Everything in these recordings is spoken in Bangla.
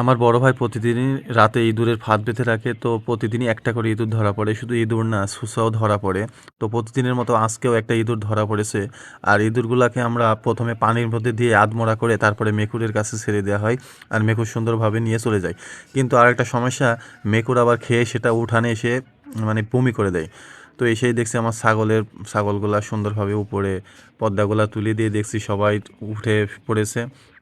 আমার বড় ভাই প্রতিদিনই রাতে ইঁদুরের ফাঁদ বেঁধে রাখে, তো প্রতিদিনই একটা করে ইঁদুর ধরা পড়ে। শুধু ইঁদুর না, সুসাও ধরা পড়ে। তো প্রতিদিনের মতো আজকেও একটা ইঁদুর ধরা পড়েছে। আর ইঁদুরগুলোকে আমরা প্রথমে পানির মধ্যে দিয়ে আধমোড়া করে তারপরে মেকুরের কাছে ছেড়ে দেওয়া হয় আর মেকুর সুন্দরভাবে নিয়ে চলে যায়। কিন্তু আর একটা সমস্যা, মেকুর আবার খেয়ে সেটা উঠানে এসে মানে বমি করে দেয়। তো এসেই দেখছি আমার ছাগলের, ছাগলগুলা সুন্দরভাবে উপরে পর্দাগুলা তুলে দিয়ে দেখছি সবাই উঠে পড়েছে।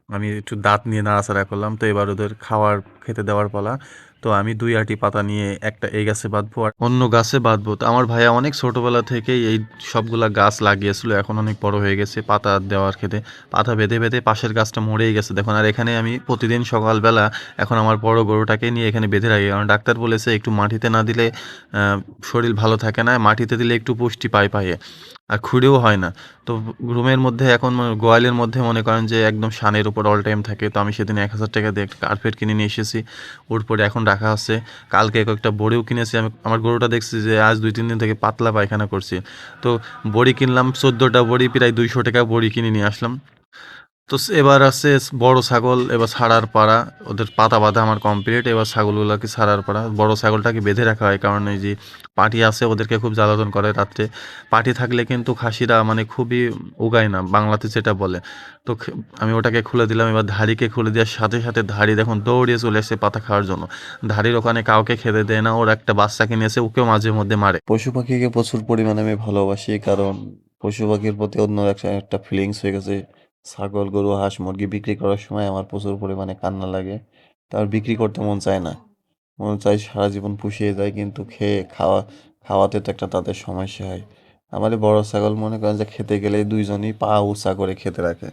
আমি একটু দাঁত নিয়ে নাড়াচাড়া করলাম তো এবার ওদের খাওয়ার খেতে দেওয়ার পালা। তো আমি দুই আটি পাতা নিয়ে একটা এই গাছে বাঁধবো আর অন্য গাছে বাঁধবো। তো আমার ভাইয়া অনেক ছোটোবেলা থেকেই এই সবগুলা গাছ লাগিয়েছিল, এখন অনেক বড় হয়ে গেছে পাতা দেওয়ার খেতে পাতা বেঁধে বেঁধে পাশের গাছটা মরেই গেছে। দেখুন, আর এখানে আমি প্রতিদিন সকালবেলা এখন আমার বড় গরুটাকে নিয়ে এখানে বেঁধে রাখি। কারণ ডাক্তার বলেছে একটু মাটিতে না দিলে শরীর ভালো থাকে না, মাটিতে দিলে একটু পুষ্টি পায় পায়ে। আর খুঁড়েও হয় না। তো রুমের মধ্যে এখন গোয়ালের মধ্যে মনে করেন যে একদম শানের উপর অল টাইম থাকে। তো আমি সেদিন এক হাজার টাকা দিয়ে কার্পেট কিনে নিয়ে এসেছি। ওর পরে এখন রাখা আছে। কালকে কয়েকটা বড়িও কিনেছি। আমি আমার গরুটা দেখছি যে আজ দুই, তিন দিন থেকে পাতলা পায়খানা করছি। তো বড়ি কিনলাম, চোদ্দোটা বড়ি, প্রায় দুইশো টাকা বড়ি কিনে নিয়ে আসলাম। তো এবার আছে বড় ছাগল, এবার ছাড়ার পাড়া। ওদের পাতা বাঁধা আমার কমপ্লিট এবার ছাগলগুলোকে ছাড়ার পাড়া। বড় ছাগলটাকে বেঁধে রাখা হয়, কারণ এই যে পাটি আছে, ওদেরকে খুব জ্বালাতন করে রাত্রে। পাটি থাকলে কিন্তু খাসিরা মানে খুবই উগায় না, বাংলাতে যেটা বলে। তো আমি ওটাকে খুলে দিলাম, এবার ধাড়িকে খুলে দেওয়ার সাথে সাথে ধাড়ি দেখুন দৌড়িয়ে চলে এসে পাতা খাওয়ার জন্য। ধাড়ির ওখানে কাউকে খেতে দেয় না, ওর একটা বাচ্চাকে নিয়ে এসে ওকেও মাঝে মধ্যে মারে। পশু পাখিকে প্রচুর পরিমাণে আমি ভালোবাসি, কারণ পশু পাখির প্রতি অন্য একটা একটা ফিলিংস হয়ে গেছে। ছাগল, গরু, হাঁস মুরগি বিক্রি করার সময় আমার প্রচুর পরিমাণে কান্না লাগে। তার বিক্রি করতে মন চায় না। মন চায় সারা জীবন পুষিয়ে যায়, কিন্তু খেয়ে খাওয়া, খাওয়াতে তো একটা তাদের সমস্যা হয়। আমাদের বড় ছাগল মনে করেন যে খেতে গেলে দুইজনই পা উঁচা করে খেতে রাখে।